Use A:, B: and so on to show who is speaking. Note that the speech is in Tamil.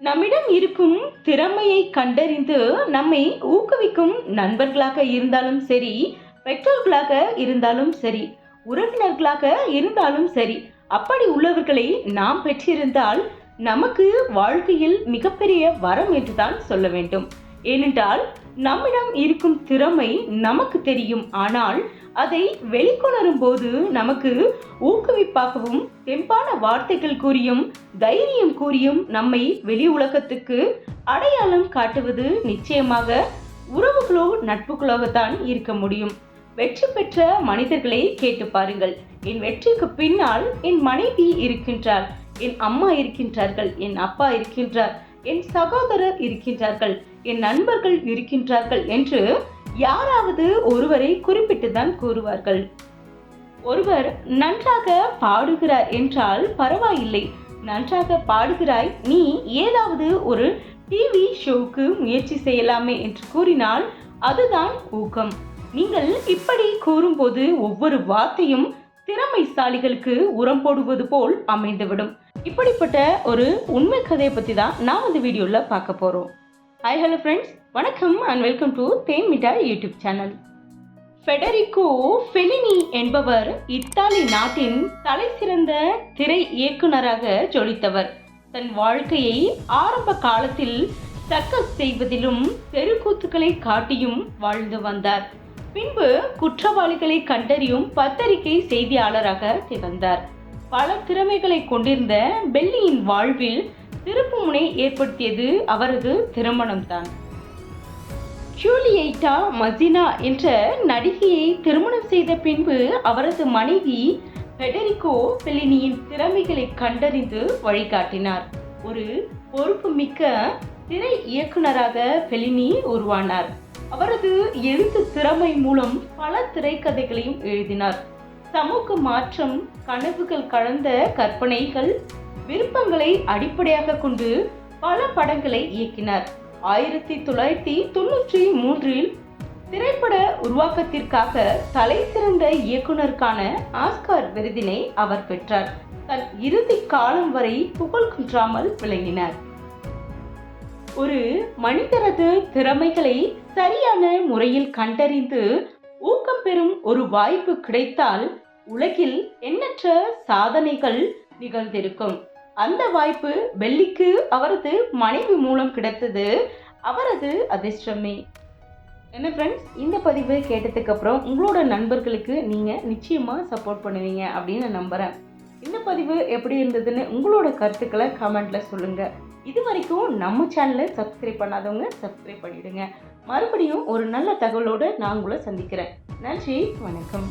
A: நம்மிடம் இருக்கும் திறமையை கண்டறிந்து நம்மை ஊக்குவிக்கும் நண்பர்களாக இருந்தாலும் சரி பெற்றோர்களாக இருந்தாலும் சரி உறவினர்களாக இருந்தாலும் சரி அப்படி உள்ளவர்களை நாம் பெற்றிருந்தால் நமக்கு வாழ்க்கையில் மிகப்பெரிய வரம் என்றுதான் சொல்ல வேண்டும். ஏனென்றால் நம்மிடம் இருக்கும் திறமை நமக்கு தெரியும். ஆனால் அதை வெளிக்கொணரும் போது நமக்கு ஊக்குவிப்பாகவும் தெம்பான வார்த்தைகள் கூறியும் தைரியம் கூறியும் நம்மை வெளி உலகத்துக்கு அடையாளம் காட்டுவது நிச்சயமாக உறவுகளோ நட்புகளோகத்தான் இருக்க முடியும். வெற்றி பெற்ற மனிதர்களை கேட்டு பாருங்கள். என் வெற்றிக்கு பின்னால் என் மனைவி இருக்கின்றார் என் அம்மா இருக்கின்றார்கள். என் அப்பா இருக்கின்றார். என் சகோதரர் இருக்கின்றார்கள். என் நண்பர்கள் இருக்கின்றார்கள் என்று யாராவது ஒருவரை குறிப்பிட்டு தான் கூறுவார்கள். ஒருவர் நன்றாக பாடுகிறார் என்றால் பரவாயில்லை. நன்றாக பாடுகிறாய்? நீ ஏதாவது ஒரு டிவி ஷோவுக்கு முயற்சி செய்யலாமே என்று கூறினால் அதுதான் ஊக்கம். நீங்கள் இப்படி கூறும்போது ஒவ்வொரு வார்த்தையும் திறமைசாலிகளுக்கு உரம் போடுவது போல் அமைந்துவிடும். இப்படிப்பட்ட ஒரு உண்மை கதையை பற்றி தான் நான் இந்த வீடியோவில் பார்க்க போகிறோம் ஹாய் ஹலோ ஃப்ரெண்ட்ஸ் வணக்கம் and welcome to Then Mittai YouTube channel Federico Fellini என்பவர் இத்தாலி நாட்டின் தலைசிறந்த திரை இயக்குனராக ஜொலித்தவர். தன் வாழ்க்கையை ஆரம்ப காலத்தில் சக்கஸ் செய்வதிலும் தெருக்கூத்துக்களை காட்டியும் வாழ்ந்து வந்தார். பின்பு குற்றவாளிகளை கண்டறியும் பத்திரிகை செய்தியாளராக திகழ்ந்தார். பல திறமைகளை கொண்டிருந்த பெல்லியின் வாழ்வில் திருப்புமுனை ஏற்படுத்தியது அவரது திருமணம்தான். ஜூலியைட்டா மசினா என்ற நடிகையை திருமணம் செய்த பின்பு அவரது மனைவி பெடரிகோ பெலினியின் திறமைகளை கண்டறிந்து வழிகாட்டினார். ஒரு பொறுப்பு மிக்க திரை இயக்குனராக பெலினி உருவானார். அவரது எழுத்து திறமை மூலம் பல திரைக்கதைகளையும் எழுதினார். சமூக மாற்றம் கனவுகள் கலந்த கற்பனைகள் விருப்பங்களை அடிப்படையாக கொண்டு பல படங்களை இயக்கினார். ஆயிரத்தி தொள்ளாயிரத்தி தொண்ணூற்றி மூன்றில் திரைப்பட உருவாக்கத்திற்காக தலை சிறந்த இயக்குனருக்கான ஆஸ்கார் விருதினை அவர் பெற்றார். தன் இறுதி காலம் வரை புகழ் குன்றாமல் விளங்கினார். ஒரு மனிதரது திறமைகளை சரியான முறையில் கண்டறிந்து ஊக்கம் பெறும் ஒரு வாய்ப்பு கிடைத்தால் உலகில் எண்ணற்ற சாதனைகள் நிகழ்ந்திருக்கும். அந்த வாய்ப்பு பெல்லிக்கு அவரது மனைவி மூலம் கிடைத்தது. அவரது அதிர்ஷ்டமே. என்ன ஃப்ரெண்ட்ஸ் இந்த பதிவு கேட்டதுக்கு அப்புறம் உங்களோட நண்பர்களுக்கு நீங்கள் நிச்சயமாக சப்போர்ட் பண்ணுவீங்க அப்படின்னு நான் நம்புகிறேன் இந்த பதிவு எப்படி இருந்ததுன்னு உங்களோட கருத்துக்களை கமெண்ட்டில் சொல்லுங்கள் இது வரைக்கும் நம்ம சேனலை சப்ஸ்கிரைப் பண்ணாதவங்க சப்ஸ்கிரைப் பண்ணிடுங்க. மறுபடியும் ஒரு நல்ல தகவலோடு நான் உங்களை சந்திக்கிறேன். நன்றி வணக்கம்.